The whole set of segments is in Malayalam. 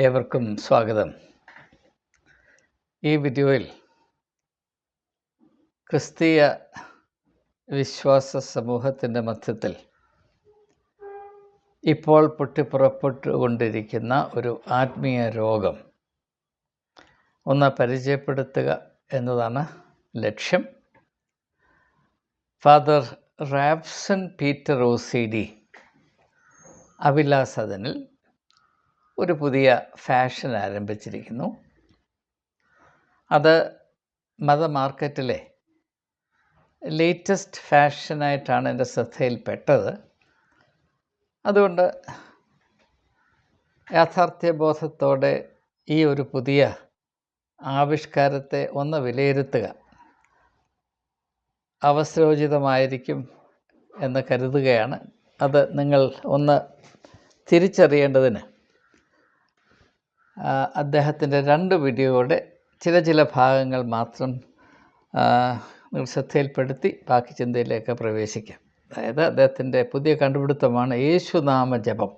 ഏവർക്കും സ്വാഗതം. ഈ വീഡിയോയിൽ ക്രിസ്തീയ വിശ്വാസ സമൂഹത്തിന്റെ മധ്യത്തിൽ ഇപ്പോൾ പൊട്ടിപ്പുറപ്പെട്ടുകൊണ്ടിരിക്കുന്ന ഒരു ആത്മീയ രോഗം ഒന്ന് പരിചയപ്പെടുത്തുക എന്നതാണ് ലക്ഷ്യം. Father Rapson Peter O C D അവിലാസദനിൽ ഒരു പുതിയ ഫാഷൻ ആരംഭിച്ചിരിക്കുന്നു. അത് മത മാർക്കറ്റിലെ ലേറ്റസ്റ്റ് ഫാഷനായിട്ടാണ് എന്റെ ശ്രദ്ധയിൽപ്പെട്ടത്. അതുകൊണ്ട് യാഥാർത്ഥ്യബോധത്തോടെ ഈ ഒരു പുതിയ ആവിഷ്കാരത്തെ ഒന്ന് വിലയിരുത്തുക. അവസരോചിതമായിരിക്കും എന്ന് കരുതുകയാണ്. അത് നിങ്ങൾ ഒന്ന് തിരിച്ചറിയേണ്ടതിന് അദ്ദേഹത്തിന്റെ രണ്ട് വീഡിയോയുടെ ചില ചില ഭാഗങ്ങൾ മാത്രം ശ്രദ്ധയിൽപ്പെടുത്തി ബാക്കി ചിന്തയിലേക്ക് പ്രവേശിക്കാം. അതായത് അദ്ദേഹത്തിന്റെ പുതിയ കണ്ടുപിടുത്തമാണ് യേശുനാമ ജപം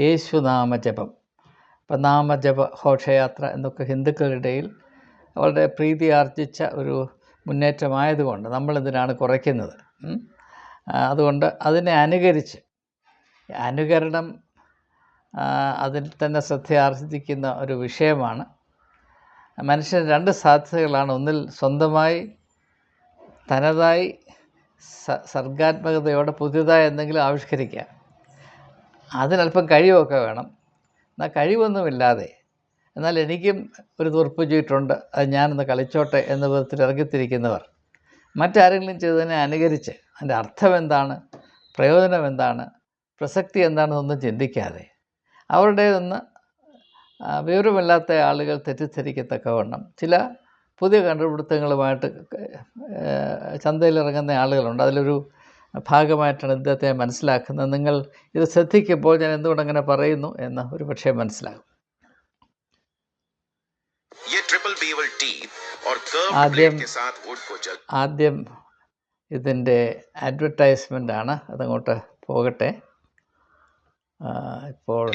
യേശുനാമ ജപം ഇപ്പം നാമജപ ഘോഷയാത്ര എന്നൊക്കെ ഹിന്ദുക്കളുടെയിൽ വളരെ പ്രീതി ആർജിച്ച ഒരു മുന്നേറ്റമായതുകൊണ്ട് നമ്മളെന്തിനാണ് കുറയ്ക്കുന്നത്. അതുകൊണ്ട് അതിനെ അനുകരിച്ച് അനുകരണം അതിൽ തന്നെ ശ്രദ്ധയാർജിക്കുന്ന ഒരു വിഷയമാണ്. മനുഷ്യൻ രണ്ട് സാധ്യതകളാണ്. ഒന്നിൽ സ്വന്തമായി തനതായി സർഗാത്മകതയോടെ പുതിയതായി എന്തെങ്കിലും ആവിഷ്കരിക്കുക. അതിനല്പം കഴിവൊക്കെ വേണം. എന്നാൽ കഴിവൊന്നുമില്ലാതെ എന്നാൽ എനിക്കും ഒരു തുറപ്പ് ചെയ്തിട്ടുണ്ട് അത് ഞാനൊന്ന് കളിച്ചോട്ടെ എന്ന വിധത്തിൽ ഇറങ്ങിത്തിരിക്കുന്നവർ മറ്റാരെങ്കിലും ചെയ്തതിനെ അനുകരിച്ച് അതിന്റെ അർത്ഥം എന്താണ് പ്രയോജനം എന്താണ് പ്രസക്തി എന്താണെന്നൊന്നും ചിന്തിക്കാതെ അവരുടേതെന്ന് വിവരമില്ലാത്ത ആളുകൾ തെറ്റിദ്ധരിക്കത്തക്കവണ്ണം. ചില പുതിയ കണ്ടുപിടുത്തങ്ങളുമായിട്ട് ചന്തയിലിറങ്ങുന്ന ആളുകളുണ്ട്. അതിലൊരു ഭാഗമായിട്ടാണ് ഇദ്ദേഹത്തെ മനസ്സിലാക്കുന്നത്. നിങ്ങൾ ഇത് ശ്രദ്ധിക്കുമ്പോൾ ഞാൻ എന്തുകൊണ്ട് അങ്ങനെ പറയുന്നു എന്ന് ഒരു പക്ഷേ മനസ്സിലാകും ആദ്യം ആദ്യം ഇതിന്റെ അഡ്വർടൈസ്മെന്റ് ആണ്. അതങ്ങോട്ട് പോകട്ടെ. Uh, और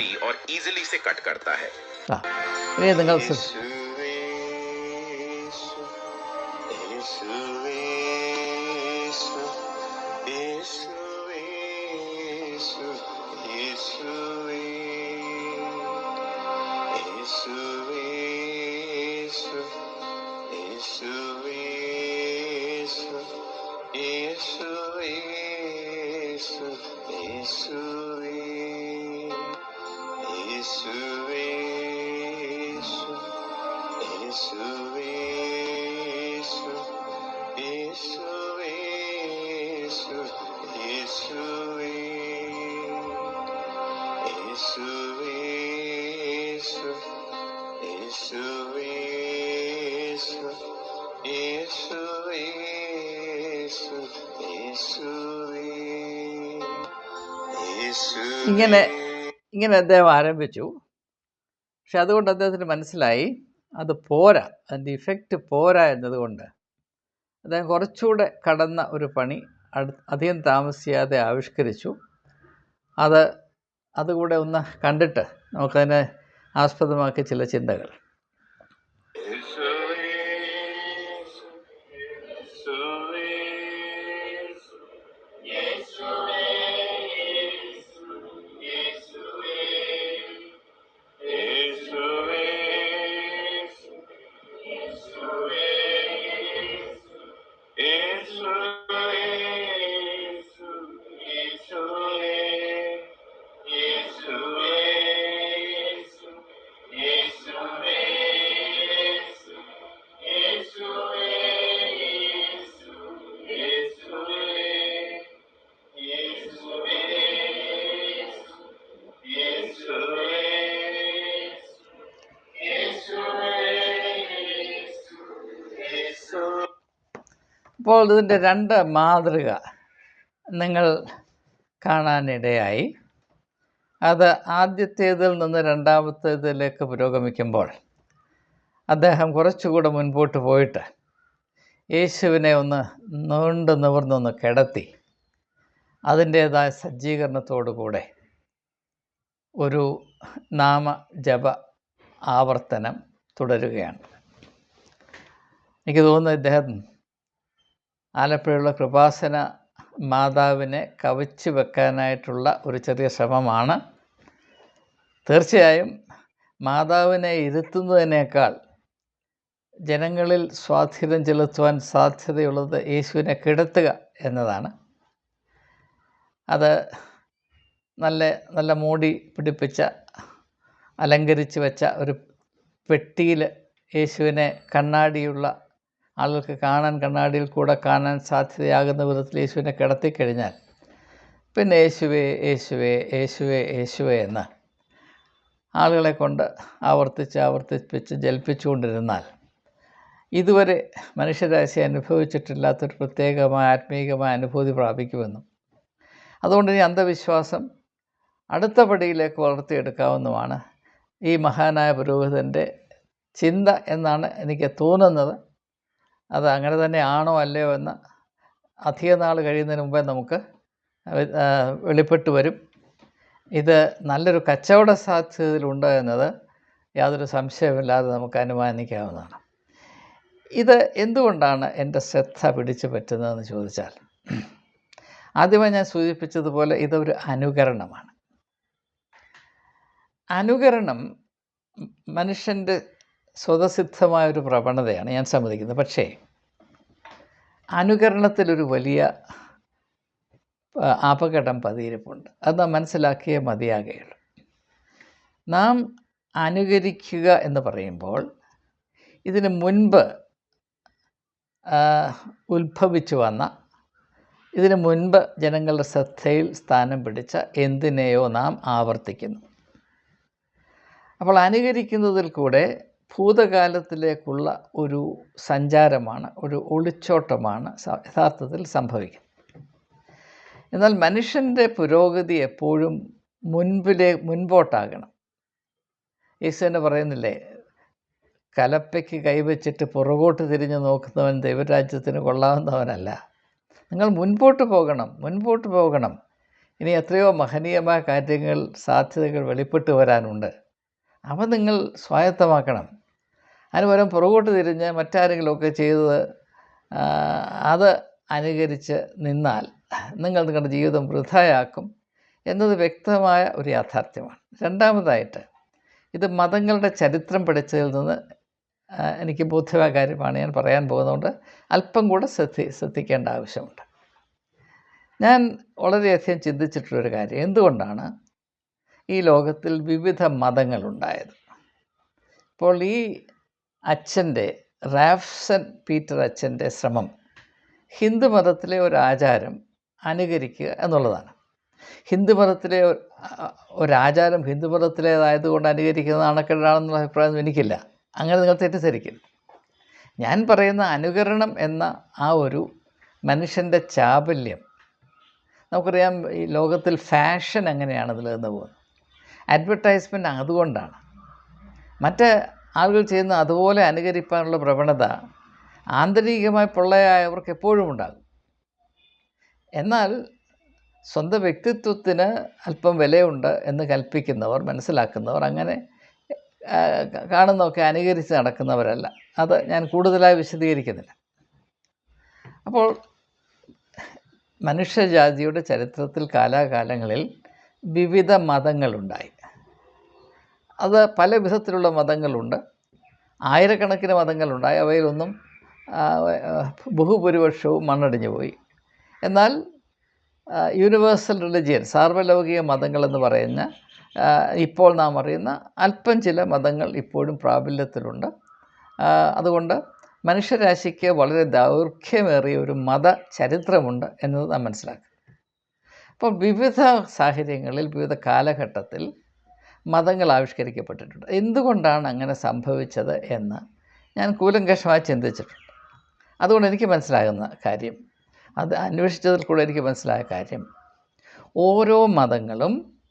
इजीली से कट करता है। हाँ, ये तो दंगल सर ഇങ്ങനെ ഇങ്ങനെ അദ്ദേഹം ആരംഭിച്ചു പക്ഷെ അതുകൊണ്ട് അദ്ദേഹത്തിന് മനസ്സിലായി അത് പോരാ അതിന്റെ ഇഫക്റ്റ് പോരാ എന്നതുകൊണ്ട്. അദ്ദേഹം കുറച്ചുകൂടെ കടന്ന ഒരു പണി അധികം താമസിയാതെ ആവിഷ്കരിച്ചു. അത് അതുകൂടെ ഒന്ന് കണ്ടിട്ട് നമുക്കതിനെ ആസ്പദമാക്കിയ ചില ചിന്തകൾ. അപ്പോൾ ഇതിന്റെ രണ്ട് മാതൃക നിങ്ങൾ കാണാനിടയായി. അത് ആദ്യത്തേതിൽ നിന്ന് രണ്ടാമത്തേതിലേക്ക് പുരോഗമിക്കുമ്പോൾ അദ്ദേഹം കുറച്ചുകൂടെ മുൻപോട്ട് പോയിട്ട് യേശുവിനെ ഒന്ന് നീണ്ടു നിവർന്നൊന്ന് കിടത്തി അതിന്റേതായ സജ്ജീകരണത്തോടുകൂടെ ഒരു നാമ ജപ ആവർത്തനം തുടരുകയാണ്. എനിക്ക് തോന്നുന്നു ഇദ്ദേഹം ആലപ്പുഴയുള്ള കൃപാസന മാതാവിനെ കവച്ചു വെക്കാനായിട്ടുള്ള ഒരു ചെറിയ ശ്രമമാണ്. തീർച്ചയായും മാതാവിനെ ഇരുത്തുന്നതിനേക്കാൾ ജനങ്ങളിൽ സ്വാധീനം ചെലുത്തുവാൻ സാധ്യതയുള്ളത് യേശുവിനെ കിടത്തുക എന്നതാണ്. അത് നല്ല നല്ല മൂടി പിടിപ്പിച്ച അലങ്കരിച്ച് വെച്ച ഒരു പെട്ടിയിൽ യേശുവിനെ കണ്ണാടിയുള്ള ആളുകൾക്ക് കാണാൻ കണ്ണാടിയിൽ കൂടെ കാണാൻ സാധ്യതയാകുന്ന വിധത്തിൽ യേശുവിനെ കിടത്തിക്കഴിഞ്ഞാൽ പിന്നെ യേശുവേ യേശുവേ യേശുവേ യേശുവേ എന്ന് ആളുകളെ കൊണ്ട് ആവർത്തിച്ച് ആവർത്തിപ്പിച്ച് ജൽപ്പിച്ചുകൊണ്ടിരുന്നാൽ ഇതുവരെ മനുഷ്യരാശി അനുഭവിച്ചിട്ടില്ലാത്തൊരു പ്രത്യേകമായ ആത്മീയമായ അനുഭൂതി പ്രാപിക്കുമെന്നും അതുകൊണ്ട് ഈ അന്ധവിശ്വാസം അടുത്ത പടിയിലേക്ക് വളർത്തിയെടുക്കാവുന്നതുമാണ് ഈ മഹാനായ പുരോഹിതന്റെ ചിന്ത എന്നാണ് എനിക്ക് തോന്നുന്നത്. അത് അങ്ങനെ തന്നെ ആണോ അല്ലയോ എന്ന് അധിക നാൾ കഴിയുന്നതിന് മുമ്പേ നമുക്ക് വെളിപ്പെട്ട് വരും. ഇത് നല്ലൊരു കച്ചവട സാധ്യതയിലുണ്ട് എന്നത് യാതൊരു സംശയമില്ലാതെ നമുക്ക് അനുമാനിക്കാവുന്നതാണ്. ഇത് എന്തുകൊണ്ടാണ് എന്റെ ശ്രദ്ധ പിടിച്ചു പറ്റുന്നതെന്ന് ചോദിച്ചാൽ ആദ്യമായി ഞാൻ സൂചിപ്പിച്ചതുപോലെ ഇതൊരു അനുകരണമാണ്. അനുകരണം മനുഷ്യന്റെ സ്വതസിദ്ധമായ ഒരു പ്രവണതയാണ് ഞാൻ സമ്മതിക്കുന്നത്. പക്ഷേ അനുകരണത്തിലൊരു വലിയ അപകടം പതിയിരിപ്പുണ്ട്. അത് നാം മനസ്സിലാക്കിയേ മതിയാകുകയുള്ളൂ നാം അനുകരിക്കുക എന്ന് പറയുമ്പോൾ ഇതിന് മുൻപ് ഉത്ഭവിച്ചു വന്ന ഇതിനു മുൻപ് ജനങ്ങളുടെ ശ്രദ്ധയിൽ സ്ഥാനം പിടിച്ച എന്തിനെയോ നാം ആവർത്തിക്കുന്നു. അപ്പോൾ അനുകരിക്കുന്നതിൽ കൂടെ ഭൂതകാലത്തിലേക്കുള്ള ഒരു സഞ്ചാരമാണ് ഒരു ഒളിച്ചോട്ടമാണ് യഥാർത്ഥത്തിൽ സംഭവിക്കുന്നത്. എന്നാൽ മനുഷ്യന്റെ പുരോഗതി എപ്പോഴും മുൻപിലെ മുൻപോട്ടാകണം. യേശു തന്നെ പറയുന്നില്ലേ കലപ്പയ്ക്ക് കൈവച്ചിട്ട് പുറകോട്ട് തിരിഞ്ഞ് നോക്കുന്നവൻ ദൈവരാജ്യത്തിന് കൊള്ളാവുന്നവനല്ല. നിങ്ങൾ മുൻപോട്ട് പോകണം മുൻപോട്ട് പോകണം. ഇനി എത്രയോ മഹനീയമായ കാര്യങ്ങൾ സാധ്യതകൾ വെളിപ്പെട്ട് വരാനുണ്ട്. അവ നിങ്ങൾ സ്വായത്തമാക്കണം. അതിന് പകരം പുറകോട്ട് തിരിഞ്ഞ് മറ്റാരെങ്കിലുമൊക്കെ ചെയ്തത് അത് അനുകരിച്ച് നിന്നാൽ നിങ്ങൾ നിങ്ങളുടെ ജീവിതം വൃഥയാക്കും എന്നത് വ്യക്തമായ ഒരു യാഥാർത്ഥ്യമാണ്. രണ്ടാമതായിട്ട് ഇത് മതങ്ങളുടെ ചരിത്രം പഠിച്ചതിൽ നിന്ന് എനിക്ക് ബോധ്യമായ കാര്യമാണ് ഞാൻ പറയാൻ പോകുന്നതുകൊണ്ട് അല്പം കൂടെ ശ്രദ്ധി ശ്രദ്ധിക്കേണ്ട ആവശ്യമുണ്ട്. ഞാൻ വളരെയധികം ചിന്തിച്ചിട്ടുള്ളൊരു കാര്യം എന്തുകൊണ്ടാണ് ഈ ലോകത്തിൽ വിവിധ മതങ്ങളുണ്ടായത്? അപ്പോൾ ഈ അച്ഛന്റെ റാഫ്സൺ പീറ്റർ അച്ഛന്റെ ശ്രമം ഹിന്ദു മതത്തിലെ ഒരു ആചാരം അനുകരിക്കുക എന്നുള്ളതാണ്. ഹിന്ദു മതത്തിലെ ഒരു- ആ, ഒരാചാരം ഹിന്ദു മതത്തിലേതായതുകൊണ്ട് അനുകരിക്കുന്നത് അണക്കെട്ടാണെന്നുള്ള അഭിപ്രായം എനിക്കില്ല. അങ്ങനെ നിങ്ങൾ തെറ്റിദ്ധരിക്കും ഞാൻ പറയുന്ന അനുകരണം എന്ന ആ ഒരു മനുഷ്യന്റെ ചാബല്യം നമുക്കറിയാം ഈ ലോകത്തിൽ ഫാഷൻ എങ്ങനെയാണ് നിലനിന്ന് പോകുന്നത്. അഡ്വർടൈസ്മെന്റ് അതുകൊണ്ടാണ്. മറ്റ് ആളുകൾ ചെയ്യുന്ന അതുപോലെ അനുകരിക്കാനുള്ള പ്രവണത ആന്തരികമായി പൊള്ളയായവർക്ക് എപ്പോഴും ഉണ്ടാകും. എന്നാൽ സ്വന്തം വ്യക്തിത്വത്തിന് അല്പം വിലയുണ്ട് എന്ന് കൽപ്പിക്കുന്നവർ മനസ്സിലാക്കുന്നവർ അങ്ങനെ കാണുന്നതൊക്കെ അനുകരിച്ച് നടക്കുന്നവരല്ല. അത് ഞാൻ കൂടുതലായി വിശദീകരിക്കുന്നില്ല. അപ്പോൾ മനുഷ്യജാതിയുടെ ചരിത്രത്തിൽ കാലാകാലങ്ങളിൽ വിവിധ മതങ്ങളുണ്ടായി. അത് പല വിധത്തിലുള്ള മതങ്ങളുണ്ട്. ആയിരക്കണക്കിന് മതങ്ങളുണ്ടായി അവയിലൊന്നും ബഹുഭൂരിപക്ഷവും മണ്ണടിഞ്ഞു പോയി. എന്നാൽ യൂണിവേഴ്സൽ റിലിജിയൻ സാർവലൗകിക മതങ്ങളെന്ന് പറയുന്ന ഇപ്പോൾ നാം അറിയുന്ന അല്പം ചില മതങ്ങൾ ഇപ്പോഴും പ്രാബല്യത്തിലുണ്ട്. അതുകൊണ്ട് മനുഷ്യരാശിക്ക് വളരെ ദൗർഘ്യമേറിയ ഒരു മത ചരിത്രമുണ്ട് എന്നത് നാം മനസ്സിലാക്കുക അപ്പോൾ വിവിധ സാഹചര്യങ്ങളിൽ വിവിധ കാലഘട്ടത്തിൽ മതങ്ങൾ ആവിഷ്കരിക്കപ്പെട്ടിട്ടുണ്ട്. എന്തുകൊണ്ടാണ് അങ്ങനെ സംഭവിച്ചത് എന്ന് ഞാൻ കൂലങ്കഷമായി ചിന്തിച്ചിട്ടുണ്ട്. അതുകൊണ്ട് എനിക്ക് മനസ്സിലാകുന്ന കാര്യം അത് അന്വേഷിച്ചതിൽ കൂടെ എനിക്ക് മനസ്സിലായ കാര്യം ഓരോ മതങ്ങളും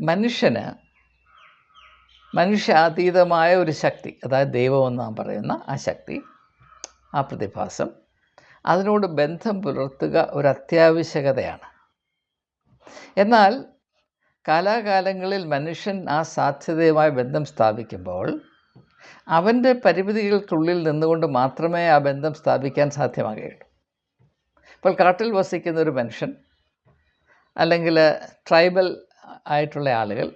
മനുഷ്യന് മനുഷ്യാതീതമായ ഒരു ശക്തി അതായത് ദൈവമെന്ന് നാം പറയുന്ന ആ ശക്തി ആ പ്രതിഭാസം അതിനോട് ബന്ധം പുലർത്തുക ഒരു അത്യാവശ്യകതയാണ്. എന്നാൽ കാലാകാലങ്ങളിൽ മനുഷ്യൻ ആ സാധ്യതയുമായി ബന്ധം സ്ഥാപിക്കുമ്പോൾ അവന്റെ പരിമിതികൾക്കുള്ളിൽ നിന്നുകൊണ്ട് മാത്രമേ ആ ബന്ധം സ്ഥാപിക്കാൻ സാധ്യമാകുകയുള്ളൂ. ഇപ്പോൾ കാട്ടിൽ വസിക്കുന്ന ഒരു മനുഷ്യൻ അല്ലെങ്കിൽ ട്രൈബൽ ആയിട്ടുള്ള ആളുകൾ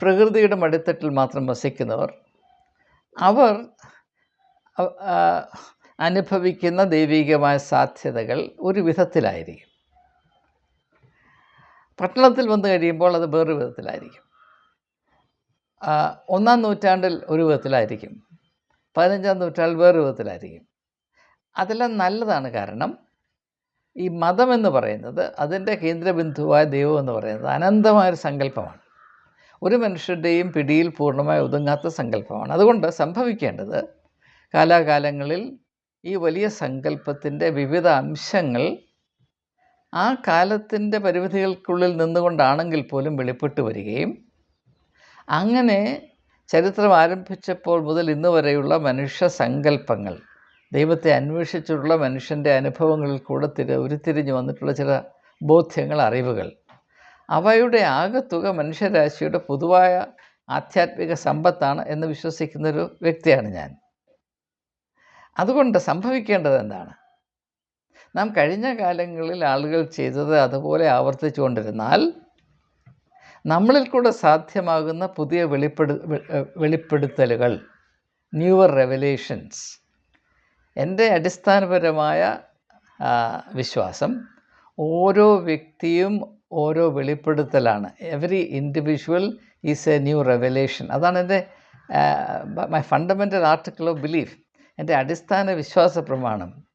പ്രകൃതിയുടെ മടിത്തട്ടിൽ മാത്രം വസിക്കുന്നവർ അവർ അനുഭവിക്കുന്ന ദൈവികമായ സാധ്യതകൾ ഒരു വിധത്തിലായിരിക്കും. പട്ടണത്തിൽ വന്നു കഴിയുമ്പോൾ അത് വേറൊരു വിധത്തിലായിരിക്കും. ഒന്നാം നൂറ്റാണ്ടിൽ ഒരു വിധത്തിലായിരിക്കും. പതിനഞ്ചാം നൂറ്റാണ്ടിൽ വേറൊരു വിധത്തിലായിരിക്കും. അതെല്ലാം നല്ലതാണ് കാരണം ഈ മതം എന്ന് പറയുന്നത് അതിന്റെ കേന്ദ്രബിന്ദുവായ ദൈവം എന്ന് പറയുന്നത് അനന്തമായൊരു സങ്കല്പമാണ്. ഒരു മനുഷ്യരുടെയും പിടിയിൽ പൂർണമായി ഒതുങ്ങാത്ത സങ്കല്പമാണ്. അതുകൊണ്ട് സംഭവിക്കേണ്ടത് കാലാകാലങ്ങളിൽ ഈ വലിയ സങ്കല്പത്തിന്റെ വിവിധ അംശങ്ങൾ ആ കാലത്തിന്റെ പരിമിതികൾക്കുള്ളിൽ നിന്നുകൊണ്ടാണെങ്കിൽ പോലും വെളിപ്പെട്ട് വരികയും അങ്ങനെ ചരിത്രം ആരംഭിച്ചപ്പോൾ മുതൽ ഇന്ന് വരെയുള്ള മനുഷ്യ സങ്കല്പങ്ങൾ ദൈവത്തെ അന്വേഷിച്ചിട്ടുള്ള മനുഷ്യന്റെ അനുഭവങ്ങളിൽ കൂടെ തിര ഉരുത്തിരിഞ്ഞു വന്നിട്ടുള്ള ചില ബോധ്യങ്ങൾ അറിവുകൾ. അവയുടെ ആകെത്തുക മനുഷ്യരാശിയുടെ പൊതുവായ ആധ്യാത്മിക സമ്പത്താണ് എന്ന് വിശ്വസിക്കുന്നൊരു വ്യക്തിയാണ് ഞാൻ. അതുകൊണ്ട് സംഭവിക്കേണ്ടത് എന്താണ്? നാം കഴിഞ്ഞ കാലങ്ങളിൽ ആളുകൾ ചെയ്തത് അതുപോലെ ആവർത്തിച്ചുകൊണ്ടിരുന്നാൽ നമ്മളിൽ കൂടെ സാധ്യമാകുന്ന പുതിയ വെളിപ്പെടു വെളിപ്പെടുത്തലുകൾ ന്യൂവർ റെവലേഷൻസ് എന്റെ അടിസ്ഥാനപരമായ വിശ്വാസം ഓരോ വ്യക്തിയും ഓരോ വെളിപ്പെടുത്തലാണ്. Every individual is a new revelation അതാണ് എന്റെ my fundamental article of belief എന്റെ അടിസ്ഥാന വിശ്വാസ പ്രമാണം.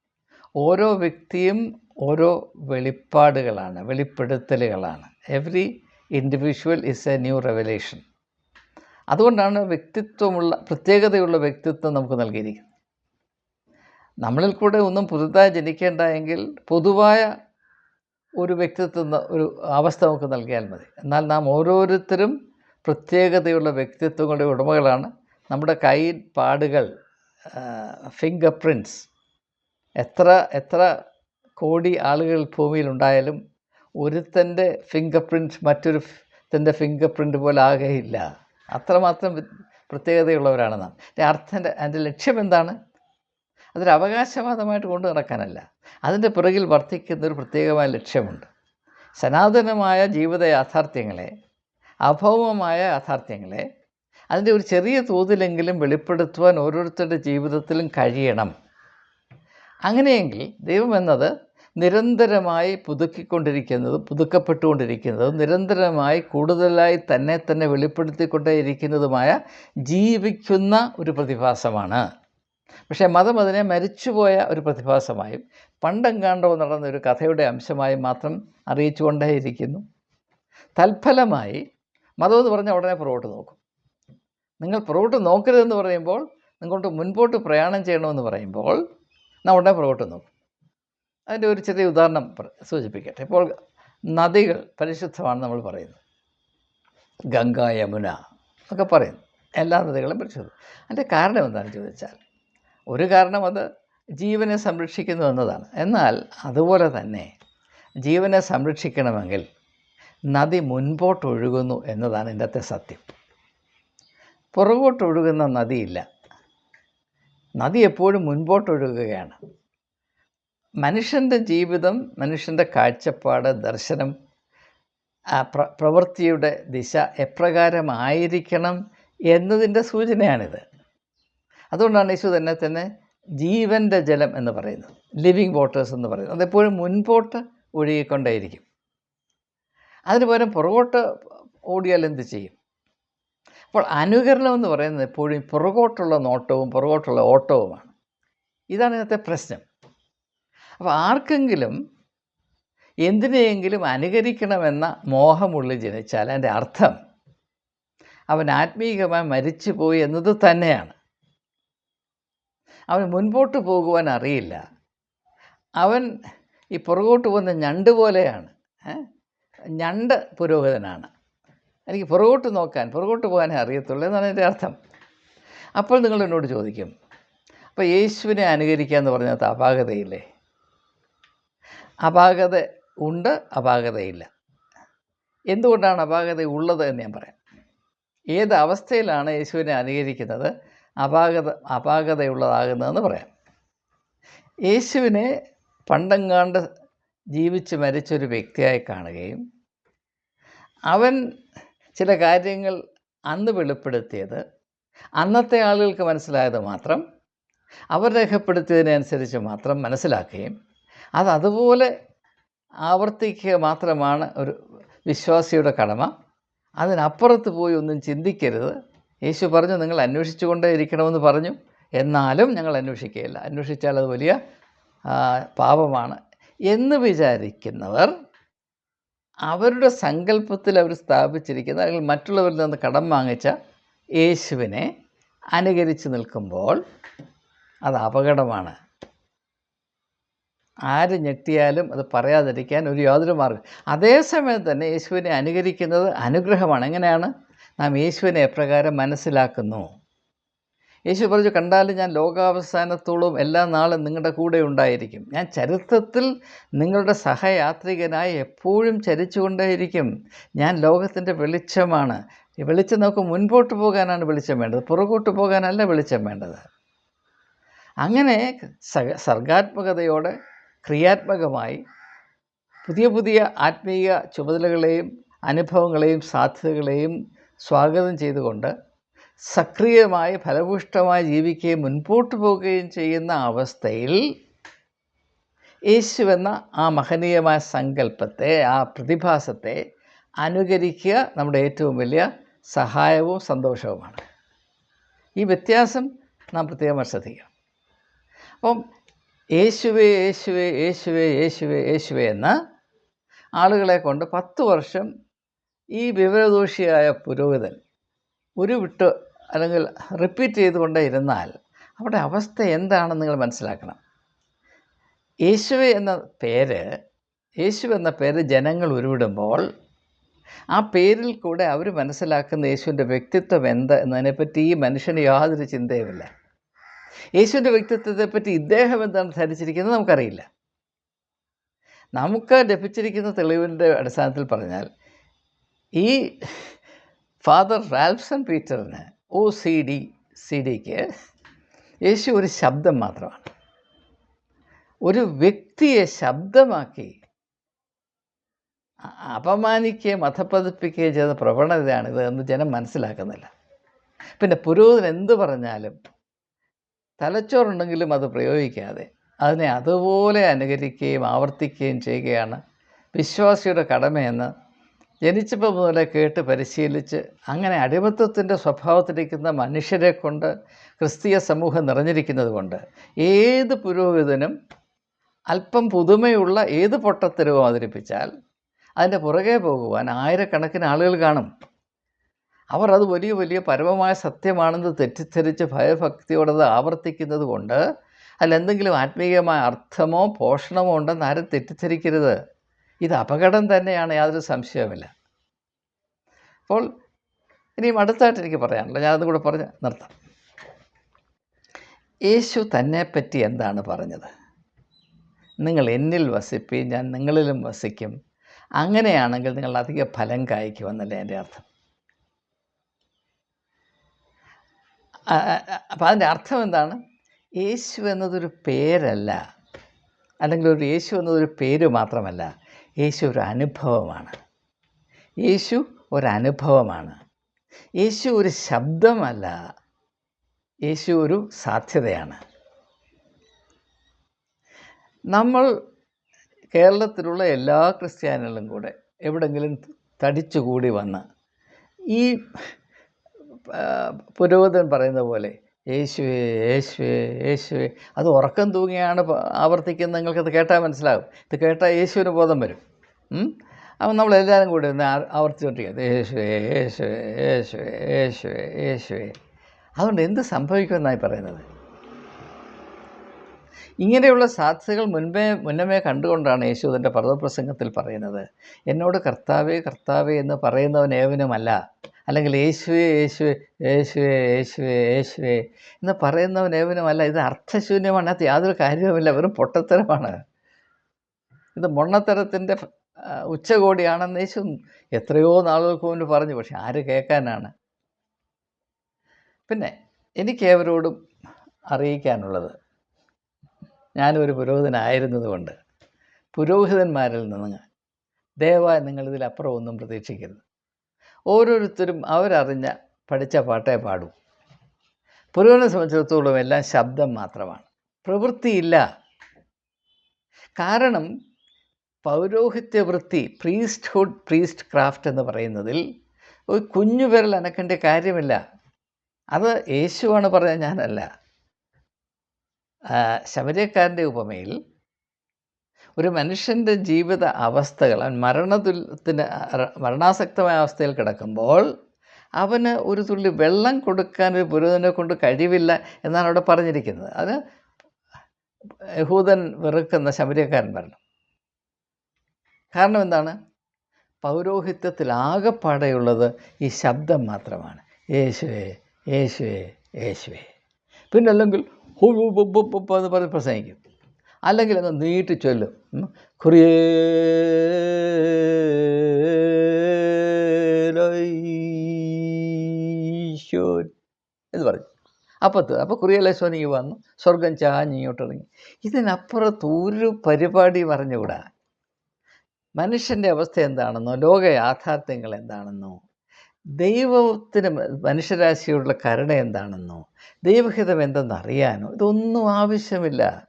ഓരോ വ്യക്തിയും ഓരോ വെളിപ്പാടുകളാണ് വെളിപ്പെടുത്തലുകളാണ്. Every individual is a new revelation അതുകൊണ്ടാണ് വ്യക്തിത്വമുള്ള പ്രത്യേകതയുള്ള വ്യക്തിത്വം നമുക്ക് നൽകിയിരിക്കുന്നത്. നമ്മളിൽ കൂടെ ഒന്നും പുതുതായി ജനിക്കേണ്ട എങ്കിൽ പൊതുവായ ഒരു വ്യക്തിത്വം ഒരു അവസ്ഥ നമുക്ക് നൽകിയാൽ മതി. എന്നാൽ നാം ഓരോരുത്തരും പ്രത്യേകതയുള്ള വ്യക്തിത്വങ്ങളുടെ ഉടമകളാണ്. നമ്മുടെ കൈ പാടുകൾ ഫിംഗർ പ്രിന്റ്സ് എത്ര എത്ര കോടി ആളുകൾ ഭൂമിയിലുണ്ടായാലും ഒരുത്തന്റെ ഫിംഗർ പ്രിന്റ് മറ്റൊരു തന്റെ ഫിംഗർ പ്രിന്റ് പോലെ ആകുകയില്ല അത്രമാത്രം പ്രത്യേകതയുള്ളവരാണ് നാം. എന്റെ അർത്ഥം എന്റെ ലക്ഷ്യം എന്താണ്? അതൊരു അവകാശവാദമായിട്ട് കൊണ്ടു നടക്കാനല്ല. അതിന്റെ പിറകിൽ വർദ്ധിക്കുന്ന ഒരു പ്രത്യേകമായ ലക്ഷ്യമുണ്ട്. സനാതനമായ ജീവിത യാഥാർത്ഥ്യങ്ങളെ അഭൗമമായ യാഥാർത്ഥ്യങ്ങളെ അതിന്റെ ഒരു ചെറിയ തോതിലെങ്കിലും വെളിപ്പെടുത്തുവാൻ ഓരോരുത്തരുടെ ജീവിതത്തിലും കഴിയണം. അങ്ങനെയെങ്കിൽ ദൈവം എന്നത് നിരന്തരമായി പുതുക്കിക്കൊണ്ടിരിക്കുന്നതും പുതുക്കപ്പെട്ടുകൊണ്ടിരിക്കുന്നതും നിരന്തരമായി കൂടുതലായി തന്നെ തന്നെ വെളിപ്പെടുത്തിക്കൊണ്ടേയിരിക്കുന്നതുമായ ജീവിക്കുന്ന ഒരു പ്രതിഭാസമാണ്. പക്ഷേ മതം അതിനെ മരിച്ചുപോയ ഒരു പ്രതിഭാസമായും പണ്ടെങ്കാണ്ടോ നടന്ന ഒരു കഥയുടെ അംശമായും മാത്രം അറിയിച്ചുകൊണ്ടേയിരിക്കുന്നു. തൽഫലമായി മതം എന്ന് പറഞ്ഞാൽ ഉടനെ പുറകോട്ട് നോക്കും. നിങ്ങൾ പുറകോട്ട് നോക്കരുതെന്ന് പറയുമ്പോൾ നിങ്ങോട്ട് മുൻപോട്ട് പ്രയാണം ചെയ്യണമെന്ന് പറയുമ്പോൾ നാം ഉടനെ പുറകോട്ട് നോക്കും. അതിന്റെ ഒരു ചെറിയ ഉദാഹരണം സൂചിപ്പിക്കട്ടെ. ഇപ്പോൾ നദികൾ പരിശുദ്ധമാണ് നമ്മൾ പറയുന്നത് ഗംഗ യമുന ഒക്കെ പറയുന്നു. എല്ലാ നദികളും പരിശുദ്ധം. അതിന്റെ കാരണം എന്താണെന്ന് ചോദിച്ചാൽ ഒരു കാരണം അത് ജീവനെ സംരക്ഷിക്കുന്നു എന്നതാണ്. എന്നാൽ അതുപോലെ തന്നെ ജീവനെ സംരക്ഷിക്കണമെങ്കിൽ നദി മുൻപോട്ട് ഒഴുകുന്നു എന്നതാണ് ഇന്നത്തെ സത്യം. പുറകോട്ട് ഒഴുകുന്ന നദിയില്ല. നദി എപ്പോഴും മുൻപോട്ടൊഴുകുകയാണ്. മനുഷ്യന്റെ ജീവിതം മനുഷ്യന്റെ കാഴ്ചപ്പാട് ദർശനം പ്ര പ്രവൃത്തിയുടെ ദിശ എപ്രകാരമായിരിക്കണം എന്നതിന്റെ സൂചനയാണിത്. അതുകൊണ്ടാണ് യേശു തന്നെ തന്നെ ജീവന്റെ ജലം എന്ന് പറയുന്നത് ലിവിങ് വാട്ടേഴ്സ് എന്ന് പറയുന്നത്. അതെപ്പോഴും മുൻപോട്ട് ഒഴുകിക്കൊണ്ടേയിരിക്കും. അതിന് പകരം പുറകോട്ട് ഓടിയാൽ എന്ത് ചെയ്യും? അപ്പോൾ അനുകരണം എന്ന് പറയുന്നത് എപ്പോഴും പുറകോട്ടുള്ള നോട്ടവും പുറകോട്ടുള്ള ഓട്ടവുമാണ്. ഇതാണ് ഇന്നത്തെ പ്രശ്നം. അപ്പോൾ ആർക്കെങ്കിലും എന്തിനെയെങ്കിലും അനുകരിക്കണമെന്ന മോഹമുള്ളിൽ ജനിച്ചാൽ അതിന്റെ അർത്ഥം അവൻ ആത്മീയമായി മരിച്ചുപോയി എന്നത് തന്നെയാണ്. അവൻ മുൻപോട്ട് പോകുവാൻ അറിയില്ല. അവൻ ഈ പുറകോട്ട് പോകുന്ന ഞണ്ട് പോലെയാണ്? ഞണ്ട് പുരോഹിതനാണ്. എനിക്ക് പുറകോട്ട് നോക്കാൻ പുറകോട്ട് പോകാനേ അറിയത്തുള്ളൂ എന്നാണ് എന്റെ അർത്ഥം. അപ്പോൾ നിങ്ങൾ എന്നോട് ചോദിക്കും അപ്പോൾ യേശുവിനെ അനുകരിക്കുക എന്ന് പറഞ്ഞാൽ അപാകതയില്ലേ? അപാകത ഉണ്ട് അപാകതയില്ല. എന്തുകൊണ്ടാണ് അപാകത ഉള്ളത് എന്ന് ഞാൻ പറയാം. ഏത് അവസ്ഥയിലാണ് യേശുവിനെ അനുകരിക്കുന്നത് അപാകത അപാകതയുള്ളതാകുന്നതെന്ന് പറയാം. യേശുവിനെ പണ്ടങ്ങാണ്ട് ജീവിച്ച് മരിച്ചൊരു വ്യക്തിയായി കാണുകയും അവൻ ചില കാര്യങ്ങൾ അന്ന് വെളിപ്പെടുത്തിയത് അന്നത്തെ ആളുകൾക്ക് മനസ്സിലായത് മാത്രം അവർ രേഖപ്പെടുത്തിയതിനനുസരിച്ച് മാത്രം മനസ്സിലാക്കുകയും അത് അതുപോലെ ആവർത്തിക്കുക മാത്രമാണ് ഒരു വിശ്വാസിയുടെ കടമ. അതിനപ്പുറത്ത് പോയി ഒന്നും ചിന്തിക്കരുത്. യേശു പറഞ്ഞു നിങ്ങൾ അന്വേഷിച്ചു കൊണ്ടേ ഇരിക്കണമെന്ന് പറഞ്ഞു. എന്നാലും ഞങ്ങൾ അന്വേഷിക്കുകയില്ല. അന്വേഷിച്ചാൽ അത് വലിയ പാപമാണ്. എന്ന് വിചാരിക്കുന്നവർ അവരുടെ സങ്കല്പത്തിൽ അവർ സ്ഥാപിച്ചിരിക്കുന്ന അല്ലെങ്കിൽ മറ്റുള്ളവരിൽ നിന്ന് കടം വാങ്ങിച്ച യേശുവിനെ അനുകരിച്ച് നിൽക്കുമ്പോൾ അത് അപകടമാണ്. ആര് ഞെട്ടിയാലും അത് പറയാതിരിക്കാൻ ഒരു യാതൊരു മാർഗം. അതേസമയം തന്നെ യേശുവിനെ അനുകരിക്കുന്നത് അനുഗ്രഹമാണ്. എങ്ങനെയാണ്? നാം യേശുവിനെ എപ്രകാരം മനസ്സിലാക്കുന്നു? യേശു പറഞ്ഞു കണ്ടാലും ഞാൻ ലോകാവസാനത്തോളം എല്ലാ നാളും നിങ്ങളുടെ കൂടെ ഉണ്ടായിരിക്കും. ഞാൻ ചരിത്രത്തിൽ നിങ്ങളുടെ സഹയാത്രികനായി എപ്പോഴും ചരിച്ചുകൊണ്ടേയിരിക്കും. ഞാൻ ലോകത്തിന്റെ വെളിച്ചമാണ്. വെളിച്ചം നമുക്ക് മുൻപോട്ട് പോകാനാണ് വെളിച്ചം വേണ്ടത്. പുറകോട്ട് പോകാനല്ല വെളിച്ചം വേണ്ടത്. അങ്ങനെ സർഗാത്മകതയോടെ ക്രിയാത്മകമായി പുതിയ പുതിയ ആത്മീയ ചുമതലകളെയും അനുഭവങ്ങളെയും സാധ്യതകളെയും സ്വാഗതം ചെയ്തുകൊണ്ട് സക്രിയമായി ഫലപുഷ്ടമായി ജീവിക്കുകയും മുൻപോട്ട് പോവുകയും ചെയ്യുന്ന അവസ്ഥയിൽ യേശു എന്ന ആ മഹനീയമായ സങ്കല്പത്തെ ആ പ്രതിഭാസത്തെ അനുകരിക്കുക നമ്മുടെ ഏറ്റവും വലിയ സഹായവും സന്തോഷവുമാണ്. ഈ വ്യത്യാസം നാം പ്രത്യേകം ശ്രദ്ധിക്കണം. അപ്പം യേശുവേ യേശുവേ യേശുവേ യേശുവേ യേശുവേ എന്ന ആളുകളെ കൊണ്ട് പത്ത് വർഷം ഈ വിവരദോഷിയായ പുരോഹിതൻ ഒരു വിട്ട് അല്ലെങ്കിൽ റിപ്പീറ്റ് ചെയ്തുകൊണ്ടേ ഇരുന്നാൽ അവിടെ അവസ്ഥ എന്താണെന്ന് നിങ്ങൾ മനസ്സിലാക്കണം. യേശുവെ എന്ന പേര് യേശു എന്ന പേര് ജനങ്ങൾ ഉരുവിടുമ്പോൾ ആ പേരിൽ കൂടെ അവർ മനസ്സിലാക്കുന്ന യേശുവിന്റെ വ്യക്തിത്വം എന്ത് എന്നതിനെപ്പറ്റി ഈ മനുഷ്യന് യാതൊരു ചിന്തയുമില്ല. യേശുവിന്റെ വ്യക്തിത്വത്തെപ്പറ്റി ഇദ്ദേഹം എന്താണ് ധരിച്ചിരിക്കുന്നത് നമുക്കറിയില്ല. നമുക്ക് ലഭിച്ചിരിക്കുന്ന തെളിവിന്റെ അടിസ്ഥാനത്തിൽ പറഞ്ഞാൽ ഈ ഫാദർ റാൽസൺ പീറ്ററിന് ഒ സി ഡി സി ഡിക്ക് യേശു ഒരു ശബ്ദം മാത്രമാണ്. ഒരു വ്യക്തിയെ ശബ്ദമാക്കി അപമാനിക്കുകയും അധപ്പതിപ്പിക്കുകയും ചെയ്ത പ്രവണതയാണിത് എന്ന് ജനം മനസ്സിലാക്കുന്നില്ല. പിന്നെ പുരോഹിതൻ എന്ത് പറഞ്ഞാലും തലച്ചോറുണ്ടെങ്കിലും അത് പ്രയോഗിക്കാതെ അതിനെ അതുപോലെ അനുകരിക്കുകയും ആവർത്തിക്കുകയും ചെയ്യുകയാണ് വിശ്വാസിയുടെ കടമയെന്ന് ജനിച്ചപ്പോൾ മുതലേ കേട്ട് പരിശീലിച്ച് അങ്ങനെ അടിമത്തത്തിന്റെ സ്വഭാവത്തിലിരിക്കുന്ന മനുഷ്യരെ കൊണ്ട് ക്രിസ്തീയ സമൂഹം നിറഞ്ഞിരിക്കുന്നത് കൊണ്ട് ഏത് പുരോഹിതനും അല്പം പുതുമയുള്ള ഏത് പൊട്ടത്തരവും അവതരിപ്പിച്ചാൽ അതിന്റെ പുറകെ പോകുവാൻ ആയിരക്കണക്കിന് ആളുകൾ കാണും. അവർ അത് വലിയ വലിയ പരമമായ സത്യമാണെന്ന് തെറ്റിദ്ധരിച്ച് ഭയഭക്തിയോടത് ആവർത്തിക്കുന്നത് കൊണ്ട് അതിലെന്തെങ്കിലും ആത്മീയമായ അർത്ഥമോ പോഷണമോ ഉണ്ടെന്ന് ആരും തെറ്റിദ്ധരിക്കരുത്. ഇത് അപകടം തന്നെയാണ് യാതൊരു സംശയവുമില്ല. അപ്പോൾ ഇനിയും അടുത്തായിട്ട് എനിക്ക് പറയാനുള്ളത്. ഞാനതും കൂടെ പറഞ്ഞ് നിർത്താം. യേശു തന്നെപ്പറ്റി എന്താണ് പറഞ്ഞത്? നിങ്ങൾ എന്നിൽ വസിപ്പി ഞാൻ നിങ്ങളിലും വസിക്കും. അങ്ങനെയാണെങ്കിൽ നിങ്ങൾ അധിക ഫലം കായ്ക്കുമെന്നല്ലേ എന്റെ അർത്ഥം. അപ്പം അതിന്റെ അർത്ഥം എന്താണ്? യേശു എന്നതൊരു പേരല്ല. അല്ലെങ്കിൽ ഒരു യേശു എന്നതൊരു പേര് മാത്രമല്ല. യേശു ഒരു അനുഭവമാണ്. യേശു ഒരനുഭവമാണ് യേശു ഒരു ശബ്ദമല്ല. യേശു ഒരു സാധ്യതയാണ്. നമ്മൾ കേരളത്തിലുള്ള എല്ലാ ക്രിസ്ത്യാനികളും കൂടെ എവിടെങ്കിലും തടിച്ചുകൂടി വന്ന് ഈ പുരോഹിതൻ പറയുന്ന പോലെ യേശുവേ യേശുവേ യേശുവേ. അത് ഉറക്കം തൂങ്ങിയാണ് ആവർത്തിക്കുന്ന ആവർത്തിക്കുന്നത് നിങ്ങൾക്കത് കേട്ടാൽ മനസ്സിലാകും. ഇത് കേട്ടാൽ യേശുവിന് ബോധം വരും? അപ്പം നമ്മളെല്ലാവരും കൂടി ഒന്ന് ആവർത്തിച്ചുകൊണ്ടിരിക്കുന്നത് യേശുവേ യേശുവേ യേശുവേ യേശുവേ യേശുവേ. അതുകൊണ്ട് എന്ത് സംഭവിക്കുമെന്നായി പറയുന്നത്? ഇങ്ങനെയുള്ള സാധ്യതകൾ മുൻപേ മുന്നമേ കണ്ടുകൊണ്ടാണ് യേശു തന്റെ പർവപ്രസംഗത്തിൽ പറയുന്നത്. എന്നോട് കർത്താവേ കർത്താവേ എന്ന് പറയുന്നവൻ ഏവനുമല്ല. അല്ലെങ്കിൽ യേശുവേ യേശുവേ യേശുവേ യേശുവേ യേശുവേ എന്ന് പറയുന്നവൻ ഏവനുമല്ല ഇത് അർത്ഥശൂന്യമാണ്. അത് യാതൊരു കാര്യവുമില്ല. വെറും പൊട്ടത്തരമാണ്. ഇത് മൊണ്ണത്തരത്തിന്റെ ഉച്ചകോടിയാണെന്ന് യേശു എത്രയോ നാളുകൾക്ക് മുമ്പ് പറഞ്ഞു. പക്ഷെ ആര് കേൾക്കാനാണ്? പിന്നെ എനിക്ക് ഏവരോടും അറിയിക്കാനുള്ളത് ഞാനൊരു പുരോഹിതനായിരുന്നതുകൊണ്ട്. പുരോഹിതന്മാരിൽ നിന്ന് ദയവായി നിങ്ങളിതിലപ്പുറം ഒന്നും പ്രതീക്ഷിക്കരുത്. ഓരോരുത്തരും അവരറിഞ്ഞ പഠിച്ച പാട്ടേ പാടൂ. പുരോഹിതനെ സംബന്ധിച്ചിടത്തോളം എല്ലാം ശബ്ദം മാത്രമാണ്. പ്രവൃത്തിയില്ല. കാരണം പൗരോഹിത്യ വൃത്തി പ്രീസ്റ്റ്ഹുഡ് പ്രീസ്റ്റ് ക്രാഫ്റ്റ് എന്ന് പറയുന്നതിൽ ഒരു കുഞ്ഞു വിരൽ അനക്കേണ്ട കാര്യമില്ല. അത് യേശുവാണ് പറഞ്ഞത് ഞാനല്ല. ശബരിയക്കാരന്റെ ഉപമയിൽ ഒരു മനുഷ്യന്റെ ജീവിത അവസ്ഥകൾ അവൻ മരണതുല്യത്തിന് മരണാസക്തമായ അവസ്ഥയിൽ കിടക്കുമ്പോൾ അവന് ഒരു തുള്ളി വെള്ളം കൊടുക്കാൻ ഒരു പുരോഹിതനെ കൊണ്ട് കഴിവില്ല എന്നാണ് അവിടെ പറഞ്ഞിരിക്കുന്നത്. അത് യഹൂദൻ വെറുക്കുന്ന ശബരിയക്കാരൻ പറഞ്ഞു. കാരണം എന്താണ്? പൗരോഹിത്യത്തിൽ ആകെപ്പാടെയുള്ളത് ഈ ശബ്ദം മാത്രമാണ്. യേശുവേ യേശുവേ യേശുവേ. പിന്നെ അല്ലെങ്കിൽ എന്ന് പറഞ്ഞ് പ്രസംഗിക്കും. അല്ലെങ്കിൽ അങ്ങ് നീട്ടി ചൊല്ലും. ഉം. എന്ന് പറഞ്ഞു അപ്പത്ത് അപ്പോൾ കുറിയലേശോനിക്ക് വന്നു. സ്വർഗം ചാഞ്ഞിങ്ങോട്ടിറങ്ങി ഇതിനപ്പുറത്ത് ഒരു പരിപാടി പറഞ്ഞുകൂടാ മനുഷ്യന്റെ അവസ്ഥ എന്താണെന്നോ ലോക യാഥാർത്ഥ്യങ്ങൾ എന്താണെന്നോ ദൈവത്തിന് മനുഷ്യരാശിയോടുള്ള കരുണ എന്താണെന്നോ ദൈവഹിതം എന്തെന്ന് അറിയാനോ ഇതൊന്നും ആവശ്യമില്ല.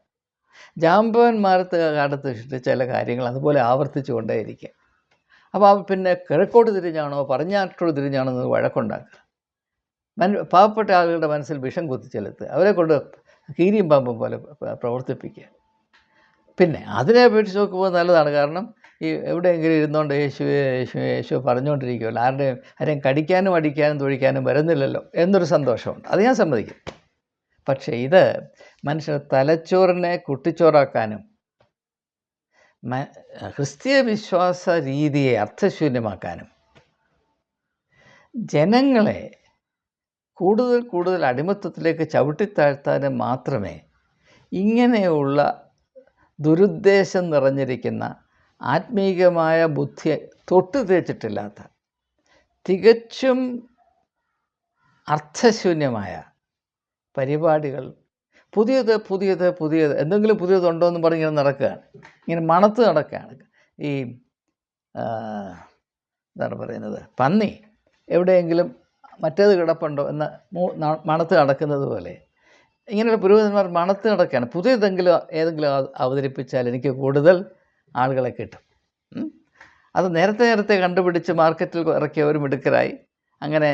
ജാമ്പവന്മാരത്ത് കാലത്ത് വെച്ചിട്ട് ചില കാര്യങ്ങൾ അതുപോലെ ആവർത്തിച്ചു കൊണ്ടേയിരിക്കുക അപ്പോൾ പിന്നെ കിഴക്കോട്ട് തിരിഞ്ഞാണോ പറഞ്ഞാട്ടോട് തിരിഞ്ഞാണോ എന്ന് വഴക്കുണ്ടാക്കുക. മൻ പാവപ്പെട്ട ആളുകളുടെ മനസ്സിൽ വിഷം കുത്തിച്ചെലുത്തുക അവരെ കൊണ്ട് കീരിയും പാമ്പും പോലെ പ്ര- പ്രവർത്തിപ്പിക്കുക. പിന്നെ അതിനെ അപേക്ഷിച്ച് നോക്കുമ്പോൾ നല്ലതാണ്. കാരണം ഈ എവിടെയെങ്കിലും ഇരുന്നുകൊണ്ട് യേശു യേശു യേശു പറഞ്ഞുകൊണ്ടിരിക്കുമല്ലോ ആരുടെയും ആരെയും കടിക്കാനും അടിക്കാനും തൊഴിക്കാനും വരുന്നില്ലല്ലോ എന്നൊരു സന്തോഷമുണ്ട്. അത് ഞാൻ സമ്മതിക്കും. പക്ഷേ ഇത് മനുഷ്യർ തലച്ചോറിനെ കുട്ടിച്ചോറാക്കാനും ക്രിസ്തീയ വിശ്വാസ രീതിയെ അർത്ഥശൂന്യമാക്കാനും ജനങ്ങളെ കൂടുതൽ കൂടുതൽ അടിമത്തത്തിലേക്ക് ചവിട്ടിത്താഴ്ത്താനും മാത്രമേ ഇങ്ങനെയുള്ള ദുരുദ്ദേശം നിറഞ്ഞിരിക്കുന്ന ആത്മീകമായ ബുദ്ധി തൊട്ടു തേച്ചിട്ടില്ലാത്ത തികച്ചും അർത്ഥശൂന്യമായ പരിപാടികൾ പുതിയത് പുതിയത് പുതിയത്. എന്തെങ്കിലും പുതിയതുണ്ടോ എന്ന് പറഞ്ഞ് ഇങ്ങനെ നടക്കുകയാണ്. ഇങ്ങനെ മണത്ത് നടക്കുകയാണ്. ഈ എന്താണ് പറയുന്നത്? പന്നി എവിടെയെങ്കിലും മറ്റേത് കിടപ്പുണ്ടോ എന്ന് മണത്ത് നടക്കുന്നത് പോലെ. ഇങ്ങനെയുള്ള പുരോഹിതന്മാർ മണത്ത് നടക്കുകയാണ്. പുതിയതെങ്കിലും ഏതെങ്കിലും അവതരിപ്പിച്ചാൽ എനിക്ക് കൂടുതൽ ആളുകളെ കിട്ടും. അത് നേരത്തെ നേരത്തെ കണ്ടുപിടിച്ച് മാർക്കറ്റിൽ ഇറക്കിയവരും മിടുക്കരായി. അങ്ങനെ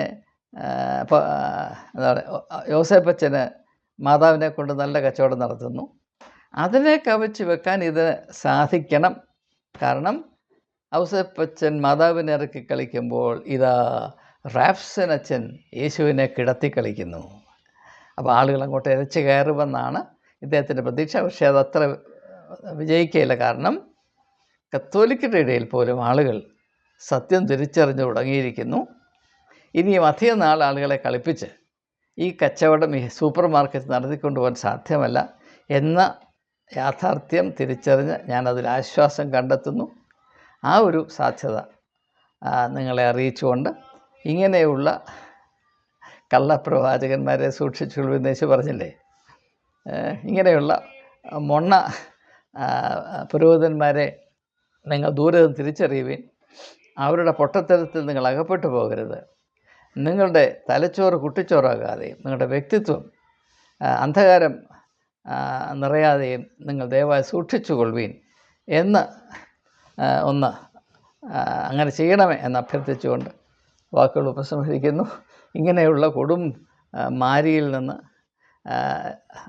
എന്താ പറയുക യോസേപ്പച്ചന് മാതാവിനെ കൊണ്ട് നല്ല കച്ചവടം നടത്തുന്നു. അതിനെ കവച്ച് വെക്കാൻ ഇത് സാധിക്കണം. കാരണം ഔസപ്പച്ചൻ മാതാവിനെ ഇറക്കി കളിക്കുമ്പോൾ ഇതാ റാഫ്സൻ അച്ഛൻ യേശുവിനെ കിടത്തി കളിക്കുന്നു. അപ്പോൾ ആളുകൾ അങ്ങോട്ട് ഇരച്ച് കയറുമെന്നാണ് ഇദ്ദേഹത്തിന്റെ പ്രതീക്ഷ. പക്ഷേ അതത്ര വിജയിക്കുകയില്ല. കാരണം കത്തോലിക്കരുടെ ഇടയിൽ പോലും ആളുകൾ സത്യം തിരിച്ചറിഞ്ഞു തുടങ്ങിയിരിക്കുന്നു. ഇനിയും അധികം നാൾ ആളുകളെ കളിപ്പിച്ച് ഈ കച്ചവടം ഈ സൂപ്പർ മാർക്കറ്റ് നടത്തിക്കൊണ്ടുപോകാൻ സാധ്യമല്ല എന്ന യാഥാർത്ഥ്യം തിരിച്ചറിഞ്ഞ് ഞാനതിൽ ആശ്വാസം കണ്ടെത്തുന്നു. ആ ഒരു സാധ്യത നിങ്ങളെ അറിയിച്ചുകൊണ്ട് ഇങ്ങനെയുള്ള കള്ളപ്രവാചകന്മാരെ സൂക്ഷിച്ചുള്ളൂ എന്ന് യേശു പറഞ്ഞില്ലേ? ഇങ്ങനെയുള്ള മൊണ്ണ പുരോഹിതന്മാരെ നിങ്ങൾ ദൂരെ തിരിച്ചറിയുവിൻ അവരുടെ പൊട്ടത്തരത്തിൽ നിങ്ങൾ അകപ്പെട്ടു പോകരുത്. നിങ്ങളുടെ തലച്ചോറ് കുട്ടിച്ചോറാകാതെയും നിങ്ങളുടെ വ്യക്തിത്വം അന്ധകാരം നിറയാതെയും നിങ്ങൾ ദയവായി സൂക്ഷിച്ചുകൊള്ളുവീൻ എന്ന് ഒന്ന് അങ്ങനെ ചെയ്യണമേ എന്ന് അഭ്യർത്ഥിച്ചുകൊണ്ട് വാക്കുകൾ ഉപസംഹരിക്കുന്നു. ഇങ്ങനെയുള്ള കൊടും മാരിയിൽ നിന്ന്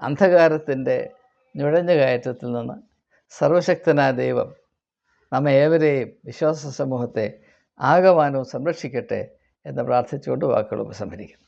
അന്ധകാരത്തിന്റെ നുഴഞ്ഞു കയറ്റത്തിൽ നിന്ന് സർവശക്തനായ ദൈവം നമ്മെ ഏവരെയും വിശ്വാസ സമൂഹത്തെ ആകമാനവും സംരക്ഷിക്കട്ടെ എന്ന് പ്രാർത്ഥിച്ചുകൊണ്ട് വാക്കുകൾ ഉപസംഹരിക്കുന്നു.